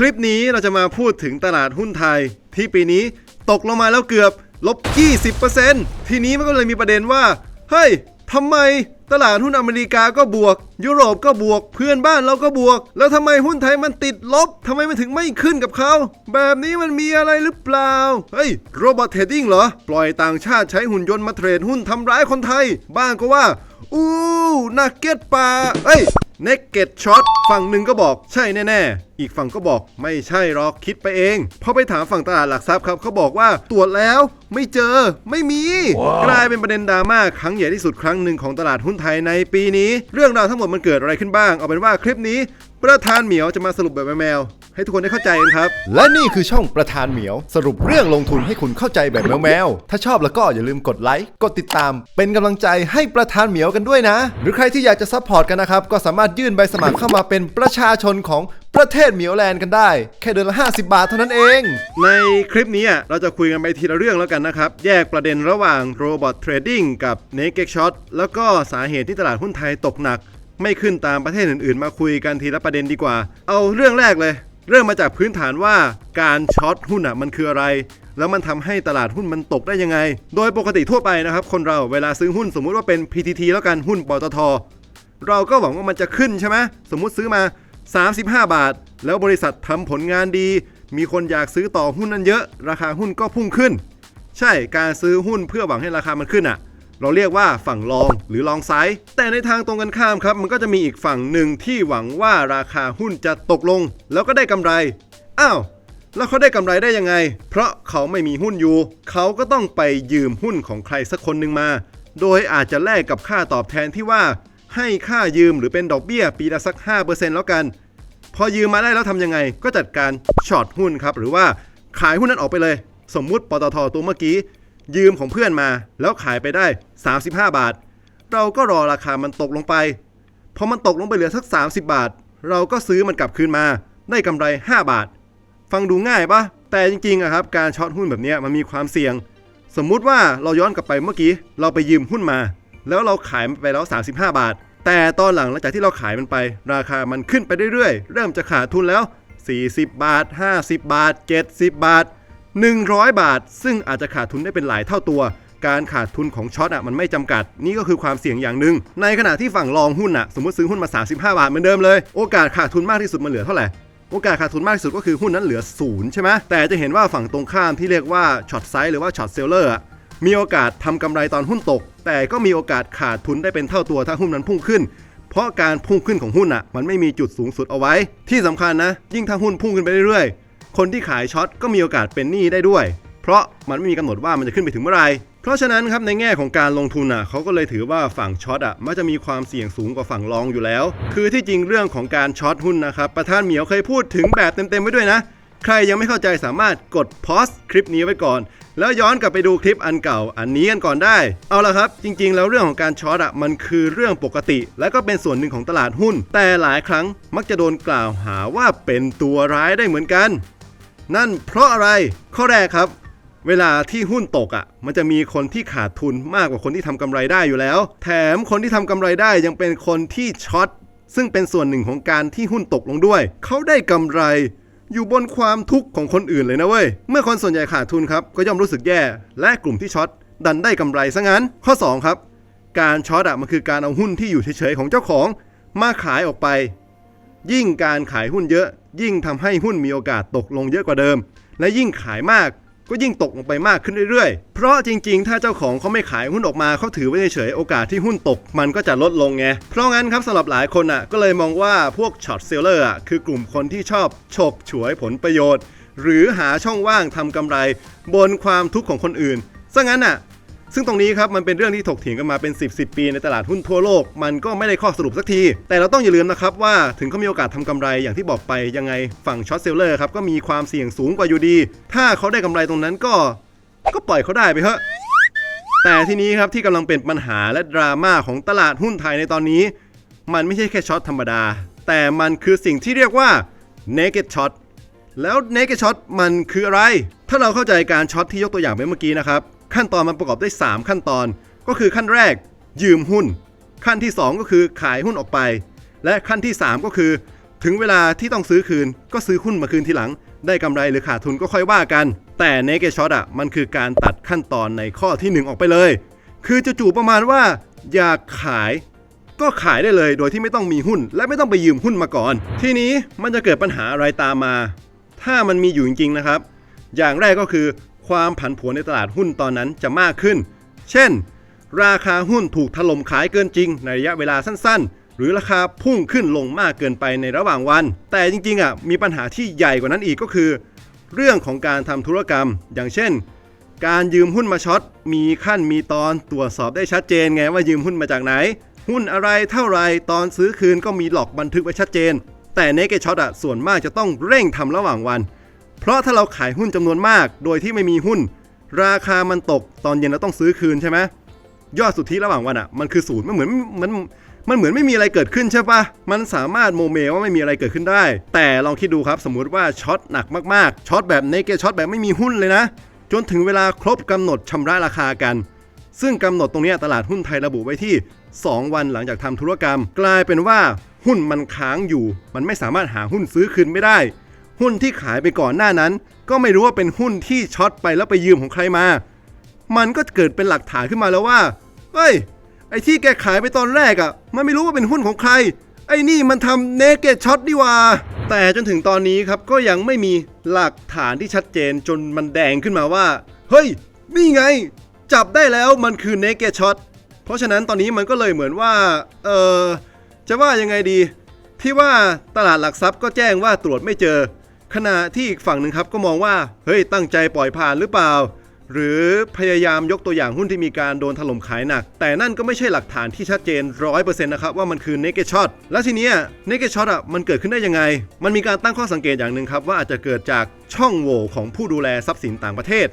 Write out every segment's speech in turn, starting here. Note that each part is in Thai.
คลิปนี้เราจะมาพูดถึงตลาดหุ้นไทย ที่ปีนี้ตกลงมาแล้วเกือบลบ 20%ทีนี้มันก็เลยมีประเด็นว่า เฮ้ยทำไมตลาดหุ้นอเมริกาก็บวก ยุโรปก็บวก เพื่อนบ้านเราก็บวก แล้วทำไมหุ้นไทยมันติดลบทำไมมันถึงไม่ขึ้นกับเขา แบบนี้มันมีอะไรหรือเปล่า เฮ้ยโรบอทเทรดดิ้งเหรอ ปล่อยต่างชาติใช้หุ่นยนต์มาเทรดหุ้นทำร้ายคนไทย บ้างก็ว่า อู้นักเก็ตปลาเอ้ยเนกเก็ตช็อตฝั่งหนึ่งก็บอกใช่แน่ๆ อีกฝั่งก็บอกไม่ใช่หรอกคิดไปเองพอไปถามฝั่งตลาดหลักทรัพย์ครับเขาบอกว่าตรวจแล้วไม่เจอไม่มีกลายเป็นประเด็นดราม่าครั้งใหญ่ที่สุดครั้งหนึ่งของตลาดหุ้นไทยในปีนี้ เรื่องราวทั้งหมดมันเกิดอะไรขึ้นบ้าง เอาเป็นว่าคลิปนี้ ประธานเหมียวจะมาสรุปแบบแมวๆให้ทุกคนได้เข้าใจกันครับ และนี่คือช่องประธานเหมียว สรุปเรื่องลงทุนให้คุณเข้าใจแบบแมวๆถ้าชอบแล้วก็อย่าลืมกดไลค์ กดติดตาม เป็นกำลังใจให้ประธานเหมียวกันด้วยนะ หรือใครที่อยากจะซัพพอร์ตกันนะครับ ก็สามารถยื่นใบสมัครเข้ามาเป็นประชาชนของประเทศเหมียวแลนด์กันได้ แค่เดือนละ 50 บาทเท่านั้นเอง ในคลิปนี้อะเราจะคุยกันไปทีละเรื่องแล้วกันนะครับ แยกประเด็นระหว่างโรบอทเทรดดิ้งกับ Naked Shot แล้วก็สาเหตุที่ตลาดหุ้นไทยตกหนัก ไม่ขึ้นตามประเทศอื่นๆ มาคุยกันทีละประเด็นดีกว่า เอาเรื่องแรกเลย เริ่มมาจากพื้นฐานว่าการช็อตหุ้นอะมันคืออะไร แล้วมันทำให้ตลาดหุ้นมันตกได้ยังไง โดยปกติทั่วไปนะครับ คนเราเวลาซื้อหุ้นสมมุติว่าเป็น PTT แล้วกันหุ้นปตท เราก็หวังว่ามันจะขึ้นใช่ไหมสมมุติซื้อมา 35 บาท แล้วบริษัททำผลงานดี มีคนอยากซื้อต่อหุ้นนั้นเยอะ ราคาหุ้นก็พุ่งขึ้น ใช่การซื้อหุ้นเพื่อหวังให้ราคามันขึ้นอะ เราเรียกว่าฝั่งลองหรือลองไซด์แต่ในทางตรงกันข้ามครับ มันก็จะมีอีกฝั่งหนึ่งที่หวังว่าราคาหุ้นจะตกลง แล้วก็ได้กำไร อ้าว แล้วเขาได้กำไรได้ยังไง เพราะเขาไม่มีหุ้นอยู่ เขาก็ต้องไปยืมหุ้นของใครสักคนหนึ่งมา โดยอาจจะแลกกับค่าตอบแทนที่ว่า ให้ค่ายืมหรือเป็นดอกเบี้ยปีละสัก 5%แล้วกัน พอยืมมาได้แล้วทำยังไง ก็จัดการช็อตหุ้นครับหรือว่าขายหุ้นนั้นออกไปเลย สมมุติปตทตัวเมื่อกี้ ยืมของเพื่อนมาแล้วขายไปได้ 35 บาท เราก็รอราคามันตกลงไปพอมันตกลงไปเหลือสัก 30 บาท เราก็ซื้อมันกลับคืนมา ได้กำไร 5 บาท ฟังดูง่ายปะแต่จริงๆอะครับการช็อตหุ้นแบบนี้มันมีความเสี่ยง สมมุติว่าเราย้อนกลับไปเมื่อกี้ เราไปยืมหุ้นมา แล้วเราขายมันไปแล้ว 35 บาท แต่ตอนหลังหลังจากที่เราขายมันไป ราคามันขึ้นไปเรื่อยๆ เริ่มจะขาดทุนแล้ว 40 บาท 50 บาท 70 บาท 100 บาท ซึ่งอาจจะขาดทุนได้เป็นหลายเท่าตัว การขาดทุนของช็อตอะมันไม่จำกัด นี่ก็คือความเสี่ยงอย่างหนึ่ง ในขณะที่ฝั่งรองหุ้นอะสมมติซื้อหุ้นมา 35 บาทเหมือนเดิมเลย โอกาสขาดทุนมากที่สุดมันเหลือเท่าไหร่โอกาสขาดทุนมากที่สุดก็คือหุ้นนั้นเหลือศูนย์ใช่ไหมแต่จะเห็นว่าฝั่งตรงข้ามที่เรียกว่าช็อตไซด์หรือว่าช็อตเซลเลอร์มีโอกาสทำกำไรตอนหุ้นตก แต่ก็มีโอกาสขาดทุนได้เป็นเท่าตัวถ้าหุ้นนั้นพุ่งขึ้น เพราะการพุ่งขึ้นของหุ้นอะมันไม่มีจุดสูงสุดเอาไว้ ที่สำคัญนะ ยิ่งถ้าหุ้นพุ่งขึ้นไปเรื่อยๆ คนที่ขายช็อตก็มีโอกาสเป็นหนี้ได้ด้วย เพราะมันไม่มีกำหนดว่ามันจะขึ้นไปถึงเมื่อไหร่เพราะฉะนั้นครับในแง่ของการลงทุนอะเขาก็เลยถือว่าฝั่งช็อตอะมักจะมีความเสี่ยงสูงกว่าฝั่งลองอยู่แล้ว คือที่จริงเรื่องของการช็อตหุ้นนะครับประธานเหมียวเคยพูดถึงแบบเต็มๆไว้ด้วยนะใครยังไม่เข้าใจสามารถกดพอสคลิปนี้ไว้ก่อน แล้วย้อนกลับไปดูคลิปอันเก่าอันนี้กันก่อนได้ เอาละครับ จริงๆ แล้วเรื่องของการช็อตอะมันคือเรื่องปกติ และก็เป็นส่วนหนึ่งของตลาดหุ้น แต่หลายครั้งมักจะโดนกล่าวหาว่าเป็นตัวร้ายได้เหมือนกัน นั่นเพราะอะไรข้อแรกครับ เวลาที่หุ้นตกอะ มันจะมีคนที่ขาดทุนมากกว่าคนที่ทำกำไรได้อยู่แล้ว แถมคนที่ทำกำไรได้ยังเป็นคนที่ช็อตซึ่งเป็นส่วนหนึ่งของการที่หุ้นตกลงด้วย เขาได้กำไรอยู่บนความทุกข์ของคนอื่นเลยนะเว้ย เมื่อคนส่วนใหญ่ขาดทุนครับ ก็ย่อมรู้สึกแย่ และกลุ่มที่ช็อตดันได้กำไรซะงั้น ข้อ 2 ครับ การช็อตอะมันคือการเอาหุ้นที่อยู่เฉยๆของเจ้าของ มาขายออกไป ยิ่งการขายหุ้นเยอะ ยิ่งทำให้หุ้นมีโอกาสตกลงเยอะกว่าเดิม และยิ่งขายมากก็ยิ่งตกลงไปมากขึ้นเรื่อยๆ เพราะจริงๆ ถ้าเจ้าของเขาไม่ขายหุ้นออกมาเขาถือไว้เฉยๆ โอกาสที่หุ้นตกมันก็จะลดลงไง เพราะงั้นครับสำหรับหลายคนอะก็เลยมองว่าพวกช็อตเซลเลอร์อะคือกลุ่มคนที่ชอบฉกฉวยผลประโยชน์ หรือหาช่องว่างทำกำไร บนความทุกข์ของคนอื่นซะงั้นอะ ซึ่งตรงนี้ครับมันเป็นเรื่องที่ถกเถียงกันมาเป็น 10 10 ปีในตลาดหุ้นทั่วโลก มันก็ไม่ได้ข้อสรุปสักที แต่เราต้องอย่าลืมนะครับว่าถึงเขามีโอกาสทำกำไรอย่างที่บอกไปยังไงฝั่งช็อตเซลเลอร์ครับก็มีความเสี่ยงสูงกว่าอยู่ดี ถ้าเขาได้กำไรตรงนั้นก็ ก็ปล่อยเขาได้ไปเถอะแต่ทีนี้ครับที่กำลังเป็นปัญหาและดราม่าของตลาดหุ้นไทยในตอนนี้ มันไม่ใช่แค่ช็อตธรรมดา แต่มันคือสิ่งที่เรียกว่า naked shot แล้ว naked shot มันคืออะไร ถ้าเราเข้าใจการช็อตที่ยกตัวอย่างไปเมื่อกี้นะครับ ขั้นตอนมันประกอบด้วย 3 ขั้นตอน ก็คือขั้นแรก ยืมหุ้น ขั้นที่ 2 ก็คือขายหุ้นออกไป และขั้นที่ 3 ก็คือ ถึงเวลาที่ต้องซื้อคืน ก็ซื้อหุ้นมาคืนทีหลัง ได้กำไรหรือขาดทุนก็ค่อยว่ากัน แต่เนกเกช็อตอะมันคือการตัดขั้นตอนในข้อที่หนึ่งออกไปเลย คือจู่ๆประมาณว่า อยากขายก็ขายได้เลยโดยที่ไม่ต้องมีหุ้น และไม่ต้องไปยืมหุ้นมาก่อน ทีนี้มันจะเกิดปัญหาอะไรตามมา ถ้ามันมีอยู่จริงๆนะครับ อย่างแรกก็คือ ความผันผวนในตลาดหุ้นตอนนั้นจะมากขึ้น เช่น ราคาหุ้นถูกถล่มขายเกินจริง ในระยะเวลาสั้น ๆ หรือราคาพุ่งขึ้นลงมากเกินไปในระหว่างวัน แต่จริงๆอะมีปัญหาที่ใหญ่กว่านั้นอีกก็คือ เรื่องของการทำธุรกรรม อย่างเช่น การยืมหุ้นมาช็อตมีขั้นมีตอนตรวจสอบได้ชัดเจนไงว่ายืมหุ้นมาจากไหน หุ้นอะไรเท่าไรตอนซื้อคืนก็มีหลอกบันทึกไว้ชัดเจน แต่เนกเกช็อตอะส่วนมากจะต้องเร่งทำระหว่างวัน เพราะถ้าเราขายหุ้นจำนวนมาก โดยที่ไม่มีหุ้น ราคามันตกตอนเย็นเราต้องซื้อคืนใช่ไหมยอดสุทธิระหว่างวันอะมันคือศูนย์มันเหมือนมันมันเหมือนไม่มีอะไรเกิดขึ้นใช่ปะมันสามารถโมเมว่าไม่มีอะไรเกิดขึ้นได้ แต่ลองคิดดูครับสมมุติว่าช็อตหนักมากๆช็อตแบบเนเกช็อตแบบไม่มีหุ้นเลยนะ จนถึงเวลาครบกำหนดชำระราคากัน ซึ่งกำหนดตรงนี้ตลาดหุ้นไทยระบุไว้ที่ 2 วันหลังจากทำธุรกรรม กลายเป็นว่าหุ้นมันค้างอยู่ มันไม่สามารถหาหุ้นซื้อคืนไม่ได้ หุ้นที่ขายไปก่อนหน้านั้น ก็ไม่รู้ว่าเป็นหุ้นที่ช็อตไปแล้วไปยืมของใครมา มันก็เกิดเป็นหลักฐานขึ้นมาแล้วว่าเฮ้ย ไอ้ที่แกขายไปตอนแรกอะ่ะ มันไม่รู้ว่าเป็นหุ้นของใคร ไอ้นี่มันทำเนเกตช็อตดีว่า แต่จนถึงตอนนี้ครับก็ยังไม่มีหลักฐานที่ชัดเจนจนมันแดงขึ้นมาว่า เฮ้ย นี่ไง จับได้แล้วมันคือเนเกตช็อตเพราะฉะนั้นตอนนี้มันก็เลยเหมือนว่า เออจะว่ายังไงดี ที่ว่าตลาดหลักทรัพย์ก็แจ้งว่าตรวจไม่เจอ ขณะที่อีกฝั่งหนึ่งครับก็มองว่าเฮ้ยตั้งใจปล่อยผ่านหรือเปล่า หรือพยายามยกตัวอย่างหุ้นที่มีการโดนถล่มขายหนัก แต่นั่นก็ไม่ใช่หลักฐานที่ชัดเจน 100%นะครับว่ามันคือ naked shot แล้วทีนี้ย naked shot อะมันเกิดขึ้นได้ยังไง มันมีการตั้งข้อสังเกตอย่างหนึ่งครับว่าอาจจะเกิดจากช่องโหว่ของผู้ดูแลทรัพย์สินต่างประเทศ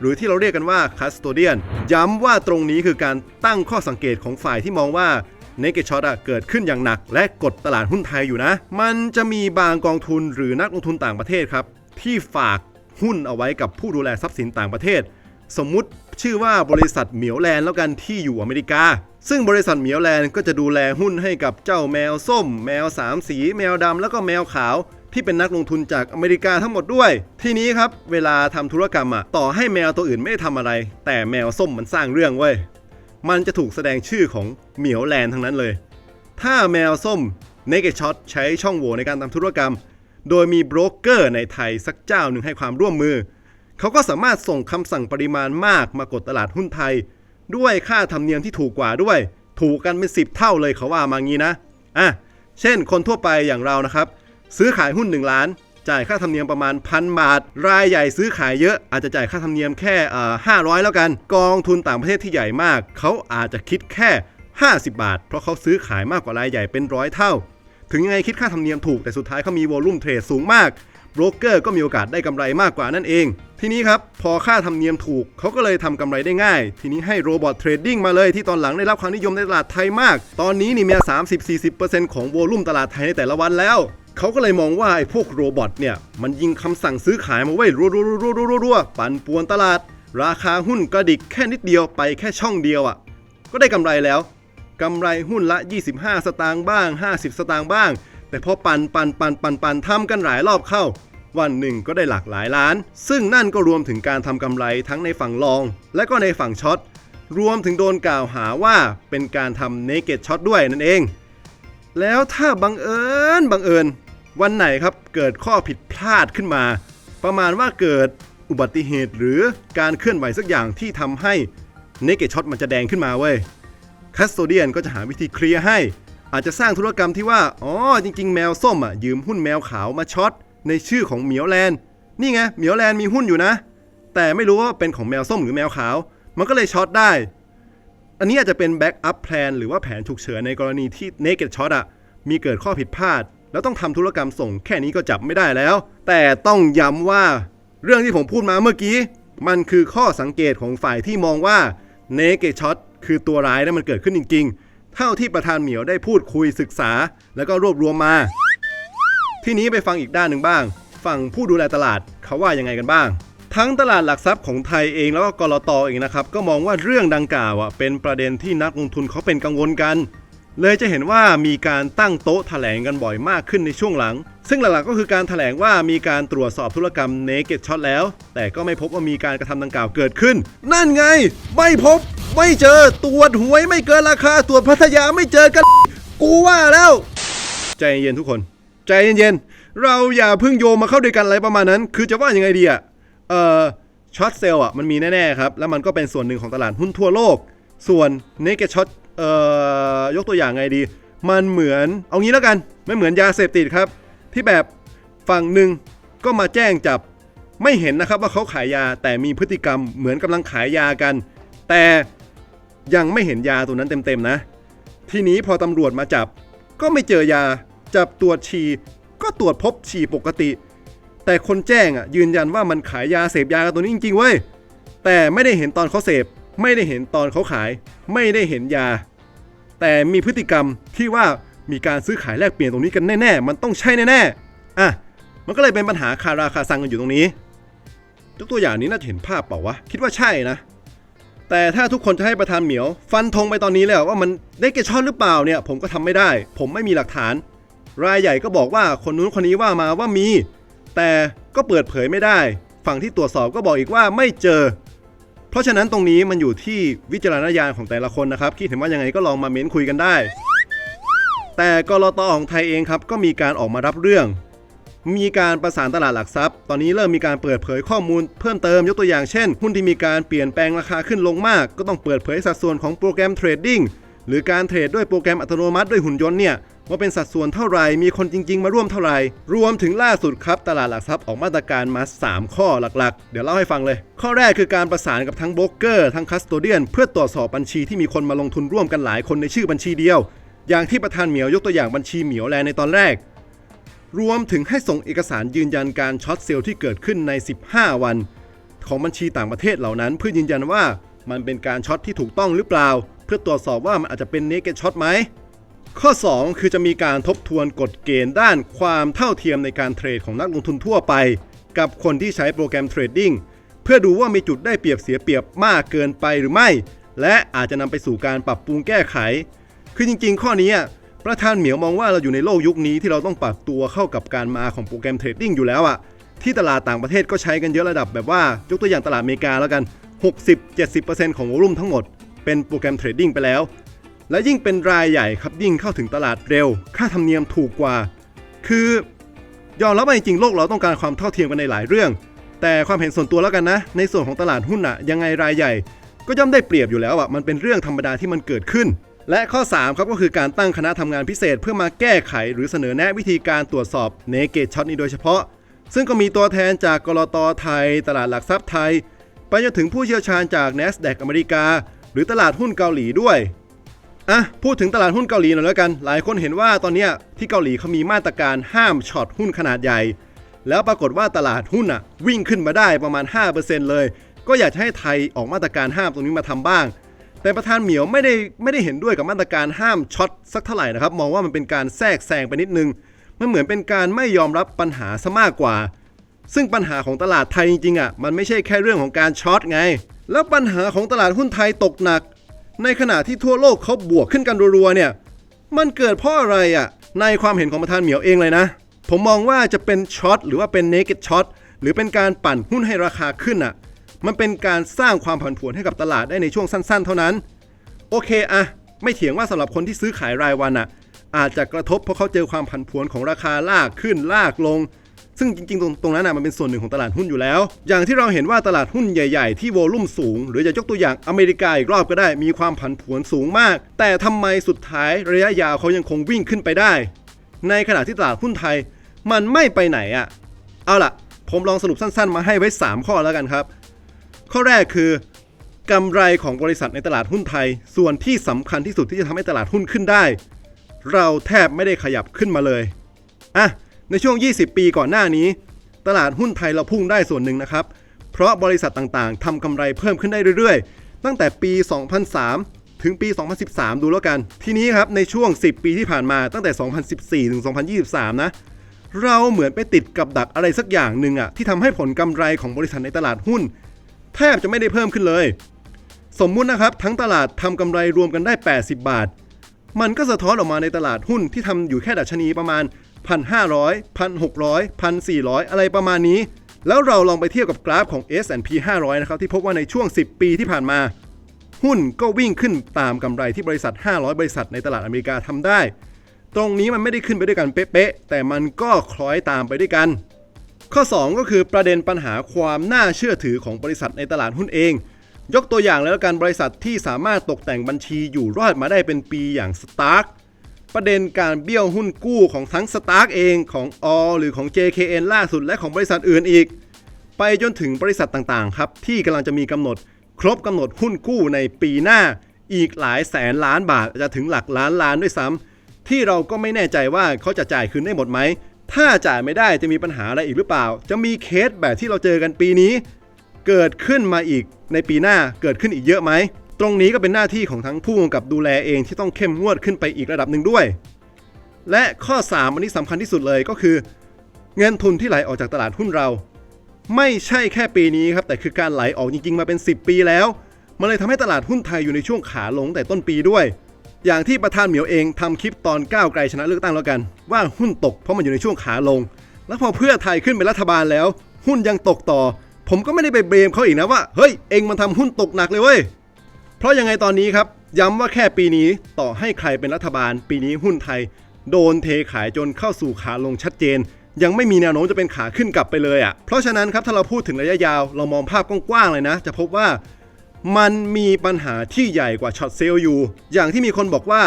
หรือที่เราเรียกกันว่า custodian ย้ำว่าตรงนี้คือการตั้งข้อสังเกตของฝ่ายที่มองว่า naked shot อะเกิดขึ้นอย่างหนัก และกดตลาดหุ้นไทยอยู่นะ มันจะมีบางกองทุนหรือนักลงทุนต่างประเทศครับ ที่ฝากหุ้นเอาไว้กับผู้ดูแลทรัพย์สินต่างประเทศ สมมุติชื่อว่าบริษัทเหมียวแลนด์แล้วกันที่อยู่อเมริกา ซึ่งบริษัทเหมียวแลนด์ก็จะดูแลหุ้นให้กับเจ้าแมวส้ม แมวสามสี แมวดำแล้วก็แมวขาวที่เป็นนักลงทุนจากอเมริกาทั้งหมดด้วย ทีนี้ครับ เวลาทำธุรกรรมอะต่อให้แมวตัวอื่นไม่ได้ทำอะไร แต่แมวส้มมันสร้างเรื่องเว้ย มันจะถูกแสดงชื่อของเหมียวแลนทั้งนั้นเลย ถ้าแมวส้ม Naked Shot ใช้ช่องโหว่ในการทำธุรกรรม โดยมีโบรกเกอร์ในไทยสักเจ้าหนึ่งให้ความร่วมมือ เขาก็สามารถส่งคำสั่งปริมาณมากมากดตลาดหุ้นไทย ด้วยค่าธรรมเนียมที่ถูกกว่าด้วย ถูกกันเป็นสิบเท่าเลยเขาว่ามางี้นะ อะ เช่น คนทั่วไปอย่างเรานะครับ ซื้อขายหุ้น 1 ล้าน จ่ายค่าธรรมเนียมประมาณพันบาท รายใหญ่ซื้อขายเยอะอาจจะจ่ายค่าธรรมเนียมแค่เอ่อ500แล้วกัน กองทุนต่างประเทศที่ใหญ่มาก เขาอาจจะคิดแค่ 50 บาท เพราะเขาซื้อขายมากกว่ารายใหญ่เป็นร้อยเท่า ถึงยังไงคิดค่าธรรมเนียมถูกแต่สุดท้ายเขามีวอลลุ่มเทรดสูงมากโบรกเกอร์ก็มีโอกาสได้กำไรมากกว่านั่นเอง ทีนี้ครับ พอค่าธรรมเนียมถูก เขาก็เลยทำกำไรได้ง่าย ทีนี้ให้โรบอทเทรดดิ้งมาเลยที่ตอนหลังได้รับความนิยมในตลาดไทยมาก ตอนนี้นี่มี 30-40%ของโวลุ่มตลาดไทยในแต่ละวันแล้ว เขาก็เลยมองว่าไอ้พวกโรบอทเนี่ยมันยิงคำสั่งซื้อขายมาไว้รัวๆๆๆๆปั่นป่วนตลาด ราคาหุ้นกระดิกแค่นิดเดียวไปแค่ช่องเดียวอะ ก็ได้กำไรแล้วกำไรหุ้นละ 25 สตางค์บ้าง 50 สตางค์บ้าง แต่พอปันปันปันปันปันทำกันหลายรอบเข้า วันหนึ่งก็ได้หลากหลายล้าน ซึ่งนั่นก็รวมถึงการทำกำไรทั้งในฝั่งลอง และก็ในฝั่งช็อตรวมถึงโดนกล่าวหาว่าเป็นการทำเนเกตช็อตด้วยนั่นเอง แล้วถ้าบังเอิญบังเอิญ วันไหนครับเกิดข้อผิดพลาดขึ้นมา ประมาณว่าเกิดอุบัติเหตุหรือการเคลื่อนไหวสักอย่างที่ทำให้เนเกตช็อตมันจะแดงขึ้นมาเว้ยคัสโตเดียนก็จะหาวิธีเคลียร์ให้ อาจจะสร้างธุรกรรมที่ว่า อ๋อ จริง ๆ แมวส้มอะยืมหุ้นแมวขาวมาช็อตในชื่อของเหมียวแลนนี่ไงเหมียวแลนมีหุ้นอยู่นะ แต่ไม่รู้ว่าเป็นของแมวส้มหรือแมวขาว มันก็เลยช็อตได้ อันนี้อาจจะเป็นแบ็กอัพแพลนหรือว่าแผนฉุกเฉินในกรณีที่ naked shot อะมีเกิดข้อผิดพลาด แล้วต้องทำธุรกรรมส่งแค่นี้ก็จับไม่ได้แล้ว แต่ต้องย้ำว่า เรื่องที่ผมพูดมาเมื่อกี้ มันคือข้อสังเกตของฝ่ายที่มองว่า naked shot คือตัวร้ายและมันเกิดขึ้นจริง ๆ เท่าที่ประธานเหมียวได้พูดคุยศึกษา แล้วก็รวบรวมมา ที่นี้ไปฟังอีกด้านหนึ่งบ้าง ฝั่งผู้ดูแลตลาดเขาว่ายังไงกันบ้าง ทั้งตลาดหลักทรัพย์ของไทยเองแล้วก็กรตเองนะครับก็มองว่าเรื่องดังกล่าวอะเป็นประเด็นที่นักลงทุนเขาเป็นกังวลกัน เลยจะเห็นว่ามีการตั้งโต๊ะแถลงกันบ่อยมากขึ้นในช่วงหลัง ซึ่งหลักๆก็คือการแถลงว่ามีการตรวจสอบธุรกรรม naked shot แล้ว แต่ก็ไม่พบว่ามีการกระทำดังกล่าวเกิดขึ้น นั่นไง ไม่พบ ไม่เจอ ตรวจหวยไม่เกินราคา ตรวจพัทยาไม่เจอกัน กูว่าแล้ว ใจเย็นทุกคน ใจเย็นๆ เราอย่าเพิ่งโยมมาเข้าด้วยกันอะไรประมาณนั้น คือจะว่ายังไงดีอะเอ่อ ช็อตเซลล์อะมันมีแน่ๆครับ แล้วมันก็เป็นส่วนหนึ่งของตลาดหุ้นทั่วโลก ส่วน naked shot เอ่ อยกตัวอย่างไงดี มันเหมือนเอางี้แล้วกันไม่เหมือนยาเสพติดครับ ที่แบบฝั่งหนึ่งก็มาแจ้งจับไม่เห็นนะครับว่าเขาขายยาแต่มีพฤติกรรมเหมือนกำลังขายยากัน แต่ยังไม่เห็นยาตัวนั้นเต็มๆนะ ทีนี้พอตำรวจมาจับ ก็ไม่เจอยาจับตรวจฉี่ก็ตรวจพบฉี่ปกติ แต่คนแจ้งอะยืนยันว่ามันขายยาเสพยากันตัวนี้จริงๆเว้ยแต่ไม่ได้เห็นตอนเขาเสพ ไม่ได้เห็นตอนเขาขาย ไม่ได้เห็นยา แต่มีพฤติกรรมที่ว่ามีการซื้อขายแลกเปลี่ยนตรงนี้กันแน่ๆ มันต้องใช่แน่ๆ อะ มันก็เลยเป็นปัญหาคาราคาซังกันอยู่ตรงนี้ยกตัวอย่างนี้น่าจะเห็นภาพเปล่าวะ คิดว่าใช่นะ แต่ถ้าทุกคนจะให้ประธานเหมียว ฟันธงไปตอนนี้แล้วว่ามันได้เกชอนหรือเปล่าเนี่ย ผมก็ทำไม่ได้ ผมไม่มีหลักฐาน รายใหญ่ก็บอกว่าคนนู้นคนนี้ว่ามาว่ามี แต่ก็เปิดเผยไม่ได้ ฝั่งที่ตรวจสอบก็บอกอีกว่าไม่เจอ เพราะฉะนั้นตรงนี้มันอยู่ที่วิจารณญาณของแต่ละคนนะครับคิดเห็นว่ายังไงก็ลองมาเม้นคุยกันได้ แต่กรตของไทยเองครับก็มีการออกมารับเรื่อง มีการประสานตลาดหลักทรัพย์ ตอนนี้เริ่มมีการเปิดเผยข้อมูลเพิ่มเติมยกตัวอย่างเช่น หุ้นที่มีการเปลี่ยนแปลงราคาขึ้นลงมาก ก็ต้องเปิดเผยสัดส่วนของโปรแกรมเทรดดิ้งหรือการเทรดด้วยโปรแกรมอัตโนมัติด้วยหุ่นยนต์เนี่ย ว่าเป็นสัดส่วนเท่าไหร่ มีคนจริง ๆ มาร่วมเท่าไหร่ รวมถึงล่าสุดครับ ตลาดหลักทรัพย์ออกมาตรการมา 3 ข้อหลักๆ เดี๋ยวเล่าให้ฟังเลย ข้อแรกคือการประสานกับทั้งโบรกเกอร์ ทั้งคัสโตเดียน เพื่อตรวจสอบบัญชีที่มีคนมาลงทุนร่วมกันหลายคนในชื่อบัญชีเดียว อย่างที่ประธานเหมียวยกตัวอย่างบัญชีเหมียวแลในตอนแรก รวมถึงให้ส่งเอกสารยืนยันการช็อตเซลล์ที่เกิดขึ้นใน 15 วัน ของบัญชีต่างประเทศเหล่านั้น เพื่อยืนยันว่ามันเป็นการช็อตที่ถูกต้องหรือเปล่า เพื่อตรวจสอบว่ามันอาจจะเป็นเนกเกตช็อตไหม ข้อ 2 คือจะมีการทบทวนกฎเกณฑ์ด้านความเท่าเทียมในการเทรดของนักลงทุนทั่วไป กับคนที่ใช้โปรแกรมเทรดดิ้งเพื่อดูว่ามีจุดได้เปรียบเสียเปรียบมากเกินไปหรือไม่ และอาจจะนำไปสู่การปรับปรุงแก้ไข คือจริงๆ ข้อนี้ประธานเหมียวมองว่าเราอยู่ในโลกยุคนี้ที่เราต้องปรับตัวเข้ากับการมาของโปรแกรมเทรดดิ้งอยู่แล้วอะที่ตลาดต่างประเทศก็ใช้กันเยอะระดับแบบว่ายกตัวอย่างตลาดอเมริกาแล้วกัน 60-70%ของวอลุ่มทั้งหมดเป็นโปรแกรมเทรดดิ้งไปแล้ว และยิ่งเป็นรายใหญ่ครับยิ่งเข้าถึงตลาดเร็ว ค่าธรรมเนียมถูกกว่า คือยอมรับว่าจริงๆโลกเราต้องการความเท่าเทียมกันในหลายเรื่อง แต่ความเห็นส่วนตัวแล้วกันนะ ในส่วนของตลาดหุ้นอะยังไงรายใหญ่ ก็ย่อมได้เปรียบอยู่แล้วอะมันเป็นเรื่องธรรมดาที่มันเกิดขึ้น และข้อ 3 ครับก็คือการตั้งคณะทำงานพิเศษ เพื่อมาแก้ไข หรือเสนอแนะวิธีการตรวจสอบเนเกตช็อตนี้โดยเฉพาะ ซึ่งก็มีตัวแทนจากกรตไทย ตลาดหลักทรัพย์ไทย ไปจนถึงผู้เชี่ยวชาญจาก NASDAQ อเมริกา หรือตลาดหุ้นเกาหลีด้วย อะพูดถึงตลาดหุ้นเกาหลีหน่อยแล้วกัน หลายคนเห็นว่าตอนนี้ที่เกาหลีเขามีมาตรการห้ามช็อตหุ้นขนาดใหญ่ แล้วปรากฏว่าตลาดหุ้นอะวิ่งขึ้นมาได้ประมาณ 5%เลย ก็อยากจะให้ไทยออกมาตรการห้ามตรงนี้มาทำบ้าง แต่ประธานเหมียวไม่ได้ไม่ได้เห็นด้วยกับมาตรการห้ามช็อตสักเท่าไหร่นะครับ มองว่ามันเป็นการแทรกแซงไปนิดนึง มันเหมือนเป็นการไม่ยอมรับปัญหาซะมากกว่า ซึ่งปัญหาของตลาดไทยจริงๆอะมันไม่ใช่แค่เรื่องของการช็อตไง แล้วปัญหาของตลาดหุ้นไทยตกหนัก ในขณะที่ทั่วโลกเขาบวกขึ้นกันรัวๆเนี่ย มันเกิดเพราะอะไรอะ ในความเห็นของประธานเหมียวเองเลยนะ ผมมองว่าจะเป็นช็อตหรือว่าเป็น naked shot หรือเป็นการปั่นหุ้นให้ราคาขึ้นอะ มันเป็นการสร้างความผันผวนให้กับตลาดได้ในช่วงสั้น ๆ เท่านั้น โอเคอะไม่เถียงว่าสำหรับคนที่ซื้อขายรายวันอะ อาจจะกระทบเพราะเขาเจอความผันผวนของราคาลากขึ้นลากลง ซึ่งจริงๆ ตรงตรงนั้นอะมันเป็นส่วนหนึ่งของตลาดหุ้นอยู่แล้ว อย่างที่เราเห็นว่าตลาดหุ้นใหญ่ๆ ที่โวลุ่มสูง หรือจะยกตัวอย่างอเมริกาอีกรอบก็ได้มีความผันผวนสูงมาก แต่ทำไมสุดท้ายระยะยาวเขายังคงวิ่งขึ้นไปได้ ในขณะที่ตลาดหุ้นไทยมันไม่ไปไหนอะเอาล่ะ ผมลองสรุปสั้นๆ มาให้ไว้ 3 ข้อแล้วกันครับ ข้อแรกคือกำไรของบริษัทในตลาดหุ้นไทย ส่วนที่สำคัญที่สุดที่จะทำให้ตลาดหุ้นขึ้นได้ เราแทบไม่ได้ขยับขึ้นมาเลยอะ ในช่วง 20 ปีก่อนหน้านี้ ตลาดหุ้นไทยเราพุ่งได้ส่วนหนึ่งนะครับ เพราะบริษัทต่างๆทำกำไรเพิ่มขึ้นได้เรื่อยๆ ตั้งแต่ปี 2003 ถึงปี 2013 ดูแล้วกัน ทีนี้ครับในช่วง 10 ปีที่ผ่านมาตั้งแต่ 2014 ถึง 2023 นะ เราเหมือนไปติดกับดักอะไรสักอย่างหนึ่งอะที่ทำให้ผลกำไรของบริษัทในตลาดหุ้น แทบจะไม่ได้เพิ่มขึ้นเลย สมมุตินะครับทั้งตลาดทำกำไรรวมกันได้ 80 บาท มันก็สะท้อนออกมาในตลาดหุ้นที่ทำอยู่แค่ดัชนีประมาณ 1,500 1,600 1,400 อะไรประมาณนี้ แล้วเราลองไปเทียบกับกราฟของ S&P 500 นะครับ ที่พบว่าในช่วง 10 ปีที่ผ่านมา หุ้นก็วิ่งขึ้นตามกำไรที่บริษัท 500 บริษัทในตลาดอเมริกาทำได้ ตรงนี้มันไม่ได้ขึ้นไปด้วยกันเป๊ะๆแต่มันก็คล้อยตามไปด้วยกัน ข้อ 2 ก็คือประเด็นปัญหาความน่าเชื่อถือของบริษัทในตลาดหุ้นเองยกตัวอย่างแล้วกันบริษัทที่สามารถตกแต่งบัญชีอยู่รอดมาได้เป็นปีอย่าง Stark ประเด็นการเบี้ยวหุ้นกู้ของทั้ง Stark เองของอหรือของ JKN ล่าสุดและของบริษัทอื่นอีก ไปจนถึงบริษัทต่างๆครับที่กำลังจะมีกำหนด ครบกำหนดหุ้นกู้ในปีหน้าอีกหลายแสนล้านบาทจะถึงหลักล้านล้านด้วยซ้ำที่เราก็ไม่แน่ใจว่าเขาจะจ่ายคืนได้หมดไหมถ้าจ่ายไม่ได้จะมีปัญหาอะไรอีกหรือเปล่า จะมีเคสแบบที่เราเจอกันปีนี้ เกิดขึ้นมาอีกในปีหน้าเกิดขึ้นอีกเยอะไหม ตรงนี้ก็เป็นหน้าที่ของทั้งผู้กำกับดูแลเองที่ต้องเข้มงวดขึ้นไปอีกระดับหนึ่งด้วย และข้อ 3 อันนี้สำคัญที่สุดเลยก็คือ เงินทุนที่ไหลออกจากตลาดหุ้นเรา ไม่ใช่แค่ปีนี้ครับแต่คือการไหลออกจริงๆ มาเป็น 10 ปีแล้ว มันเลยทำให้ตลาดหุ้นไทยอยู่ในช่วงขาลงแต่ต้นปีด้วย อย่างที่ประธานเหมียวเองทำคลิปตอนก้าวไกลชนะเลือกตั้งแล้วกัน ว่าหุ้นตกเพราะมันอยู่ในช่วงขาลง แล้วพอเพื่อไทยขึ้นเป็นรัฐบาลแล้ว หุ้นยังตกต่อ ผมก็ไม่ได้ไปเบรมเขาอีกนะว่าเฮ้ยเองมันทำหุ้นตกหนักเลยเว้ย เพราะยังไงตอนนี้ครับ ย้ำว่าแค่ปีนี้ต่อให้ใครเป็นรัฐบาล ปีนี้หุ้นไทย โดนเทขายจนเข้าสู่ขาลงชัดเจน ยังไม่มีแนวโน้มจะเป็นขาขึ้นกลับไปเลยอะ่ะเพราะฉะนั้นครับถ้าเราพูดถึงระยะยาว เรามองภาพกว้างๆเลยนะ จะพบว่ามันมีปัญหาที่ใหญ่กว่าช็อตเซลล์อยู่ อย่างที่มีคนบอกว่า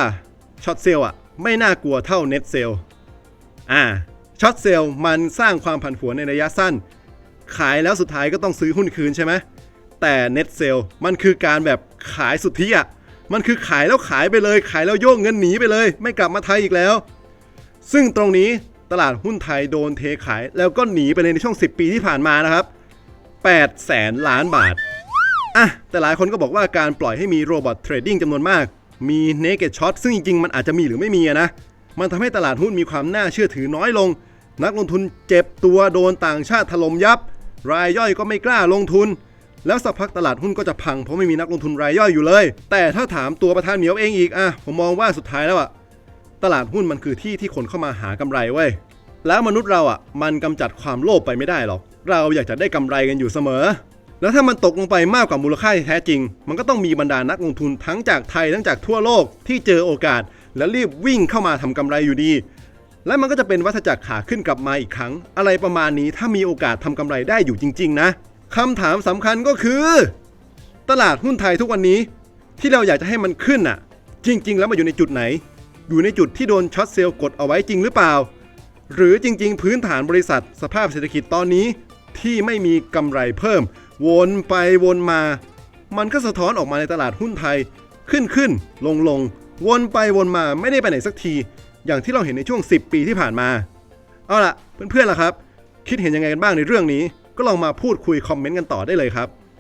ช็อตเซลล์อะไม่น่ากลัวเท่าเน็ตเซลล์อ่าช็อตเซลล์มันสร้างความผันผวนในระยะสั้น ขายแล้วสุดท้ายก็ต้องซื้อหุ้นคืนใช่ไหมแต่เน็ตเซลล์มันคือการแบบ ขายสุทธิอะมันคือขายแล้วขายไปเลย ขายแล้วโยกเงินหนีไปเลย ไม่กลับมาไทยอีกแล้ว ซึ่งตรงนี้ตลาดหุ้นไทยโดนเทขาย แล้วก็หนีไปเลยในช่วง 10 ปีที่ผ่านมานะครับ8แสนล้านบาทอะแต่หลายคนก็บอกว่าการปล่อยให้มีโรบอทเทรดดิ้งจำนวนมาก มีเน k เก d ช็อตซึ่งจริงๆ มันอาจจะมีหรือไม่มีนะมันทำให้ตลาดหุ้นมีความน่าเชื่อถือน้อยลง นักลงทุนเจ็บตัวโดนต่างชาติถล่มยับ รายย่อยก็ไม่กล้าลงทุน แล้วสักพักตลาดหุ้นก็จะพังเพราะไม่มีนักลงทุนรายย่อยอยู่เลย แต่ถ้าถามตัวประธานเหมียวเองอีกอะผมมองว่าสุดท้ายแล้วอะตลาดหุ้นมันคือที่ที่คนเข้ามาหากำไรเว้ยแล้วมนุษย์เราอะมันกำจัดความโลภไปไม่ได้หรอก เราอยากจะได้กำไรกันอยู่เสมอ แล้วถ้ามันตกลงไปมากกว่ามูลค่าที่แท้จริง มันก็ต้องมีบรรดานักลงทุนทั้งจากไทยทั้งจากทั่วโลกที่เจอโอกาส แล้วรีบวิ่งเข้ามาทำกำไรอยู่ดี และมันก็จะเป็นวัฏจักรขาขึ้นกลับมาอีกครั้ง อะไรประมาณนี้ถ้ามีโอกาสทำกำไรได้อยู่จริง ๆ นะ คำถามสำคัญก็คือ ตลาดหุ้นไทยทุกวันนี้ ที่เราอยากจะให้มันขึ้นน่ะ จริง ๆ แล้วมันอยู่ในจุดไหน อยู่ในจุดที่โดนช็อตเซลล์กดเอาไว้จริงหรือเปล่า หรือจริง ๆ พื้นฐานบริษัทสภาพเศรษฐกิจตอนนี้ที่ไม่มีกำไรเพิ่ม วนไปวนมา มันก็สะท้อนออกมาในตลาดหุ้นไทย ขึ้นขึ้นลงลงวนไปวนมาไม่ได้ไปไหนสักที อย่างที่เราเห็นในช่วง 10 ปีที่ผ่านมา เอาล่ะ เพื่อนๆล่ะครับ คิดเห็นยังไงกันบ้างในเรื่องนี้ ก็ลองมาพูดคุยคอมเมนต์กันต่อได้เลยครับ